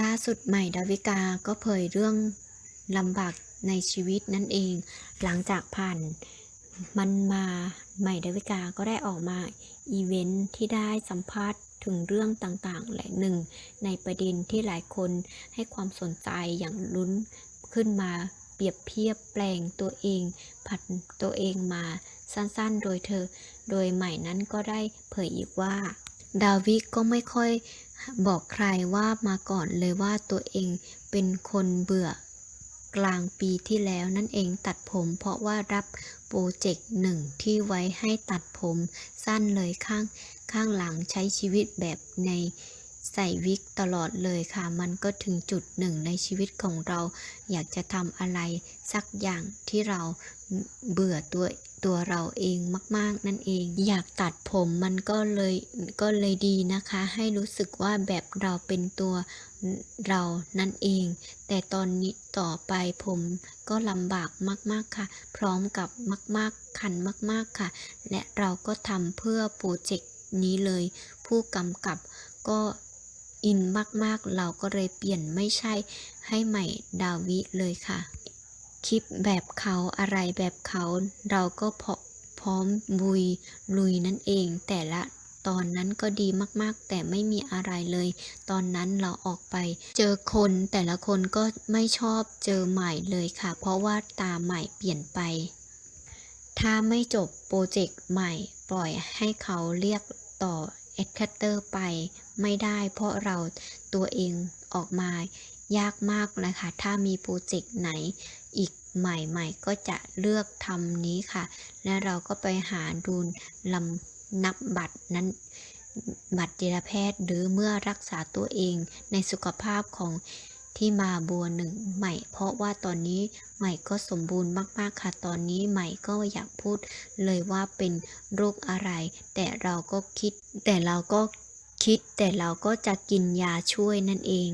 ล่าสุดใหม่ดาวิกาก็เผยเรื่องลำบากในชีวิตนั่นเอง หลังจากผ่านมันมาใหม่ดาวิกาก็ได้ออกมาอีเวนท์ที่ได้สัมภาษณ์ถึงเรื่องต่างๆและหนึ่ง ในประเด็นที่หลายคนให้ความสนใจอย่างลุ้นขึ้นมาเปรียบเทียบแปลงตัวเอง ผัดตัวเองมาสั้นๆ โดยเธอ โดยใหม่นั้นก็ได้เผยอีกว่า ดาวิก็ไม่ค่อย บอกใครว่ามาก่อนเลยว่าตัวเองเป็นคนเบื่อกลางปีที่แล้วนั่นเองตัดผมเพราะว่ารับโปรเจกต์หนึ่งที่ไว้ให้ตัดผมสั้นเลยข้างข้างหลังใช้ชีวิตแบบใน ใส่วิกตลอดเลยค่ะ มันก็ถึงจุดหนึ่งในชีวิตของเรา อยากจะทำอะไรสักอย่างที่เราเบื่อตัวตัวเราเองมาก ๆ นั่นเอง อยากตัดผมมันก็เลยก็เลยดีนะคะ ให้รู้สึกว่าแบบเราเป็นตัวเรานั่นเอง แต่ตอนนี้ต่อไปผมก็ลำบากมาก ๆ ค่ะ พร้อมกับมาก ๆ คันมาก ๆ ค่ะ และเราก็ทำเพื่อโปรเจกต์นี้เลย ผู้กำกับก็ อินมากๆ เราก็เลยเปลี่ยนไม่ใช่ให้ใหม่ดาวิเลยค่ะ คลิปแบบเขาอะไรแบบเขาเราก็พพร้อมบุยลุยนั่นเอง แต่ละตอนนั้นก็ดีมากๆ แต่ไม่มีอะไรเลย ตอนนั้นเราออกไป เจอคนแต่ละคนก็ไม่ชอบเจอใหม่เลยค่ะ เพราะว่าตาใหม่เปลี่ยนไป ถ้าไม่จบโปรเจกต์ใหม่ปล่อยให้เขาเรียกต่อ เอดคัตเตอร์ไปไม่ได้เพราะเราตัวเองออกมายากมากนะคะ ถ้ามีโปรเจกต์ไหนอีกใหม่ๆ ก็จะเลือกทำนี้ค่ะ และเราก็ไปหาดูลำนับบัตรนั้นบัตรจิตแพทย์หรือเมื่อรักษาตัวเองในสุขภาพของ ที่มาบัวหนึ่งใหม่ เพราะว่าตอนนี้ใหม่ก็สมบูรณ์มาก ๆ ค่ะ ตอนนี้ใหม่ก็อยากพูดเลยว่าเป็นโรคอะไร แต่เราก็คิด แต่เราก็คิด แต่เราก็จะกินยาช่วยนั่นเอง